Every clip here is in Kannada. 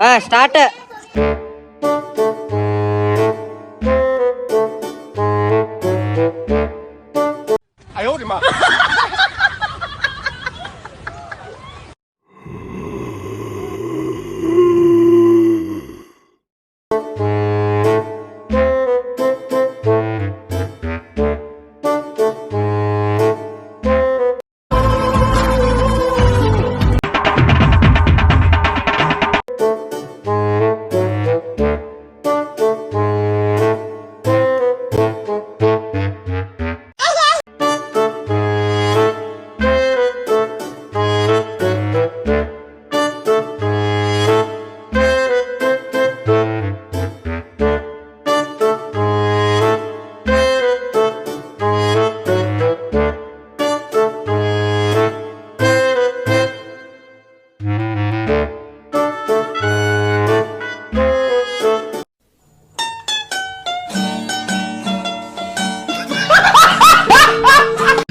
ಹಾ ಸ್ಟಾರ್ಟ್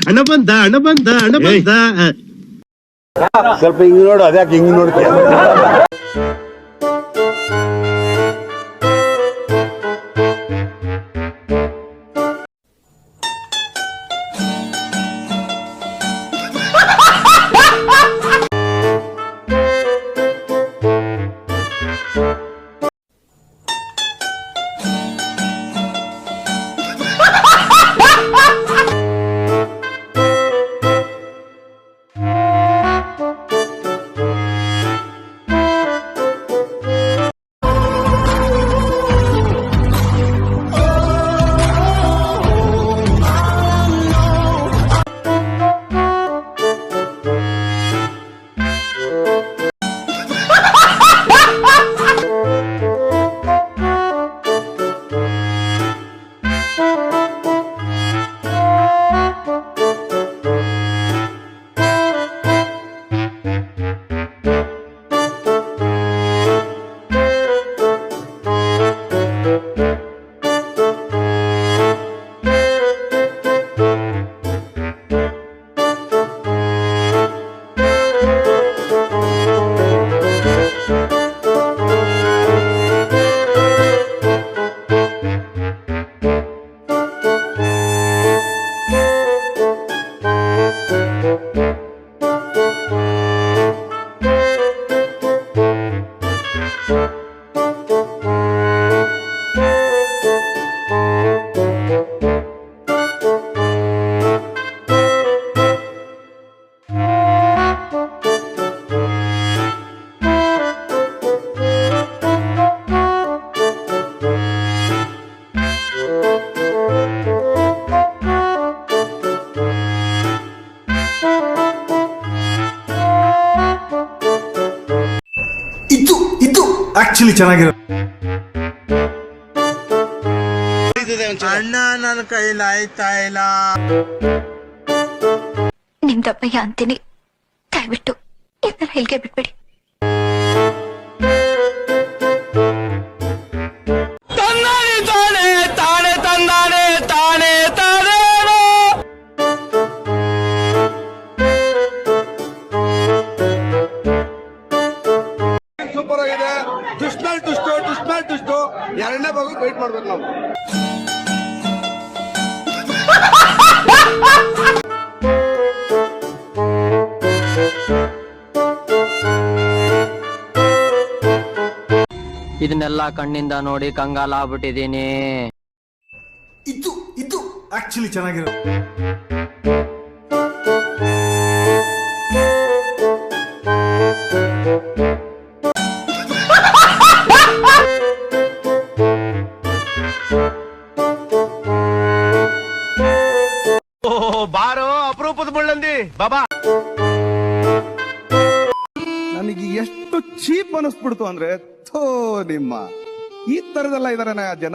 ಹಣ ಬಂದ ಹಣ ಬಂದ ಹಣ ಬಂದ ಸ್ವಲ್ಪ ಹಿಂಗ್ ನೋಡು ಅದ್ಯಾಕೆ ಹಿಂಗ್ ನೋಡ್ತೀಯ ಇದು ಆಕ್ಚುಲಿ ಚೆನ್ನಾಗಿರೋ ಅಣ್ಣ ನನ್ನ ಕೈಲಿ ಆಯ್ತಾ ಇಲ್ಲ? ನಿಮ್ದಪ್ಪಯ್ಯ ಅಂತೀನಿ. ದಯವಿಟ್ಟು ಇದನ್ನ ಇಲ್ಲಿಗೆ ಬಿಟ್ಬಿಡಿ. ಸೂಪರ್ ಆಗಿದೆ ದುಷ್ಮೇಲ್ ದುಷ್ಟು ದುಷ್ಮೇಲ್ ದುಷ್ಟು. ಎರಡನೇ ಭಾಗ ವೈಟ್ ಮಾಡ್ಬೇಕು ನಾವು. ಇದನ್ನೆಲ್ಲ ಕಣ್ಣಿಂದ ನೋಡಿ ಕಂಗಾಲ ಆಗ್ಬಿಟ್ಟಿದೀನಿ ಇದು ಇದು ಆಕ್ಚುಲಿ ಚೆನ್ನಾಗಿರೋ ಬಾರೋ ಅಪರೂಪದ ಮುಳ್ಳಂದಿ. ಬಾಬಾ. ನನಗೆ ಎಷ್ಟು ಚೀಪ್ ಅನಿಸ್ಬಿಡ್ತು ಅಂದ್ರೆ ಥೋ ನಿಮ್ಮ. ಈ ತರದೆಲ್ಲ ಇದಾರೆ ಜನ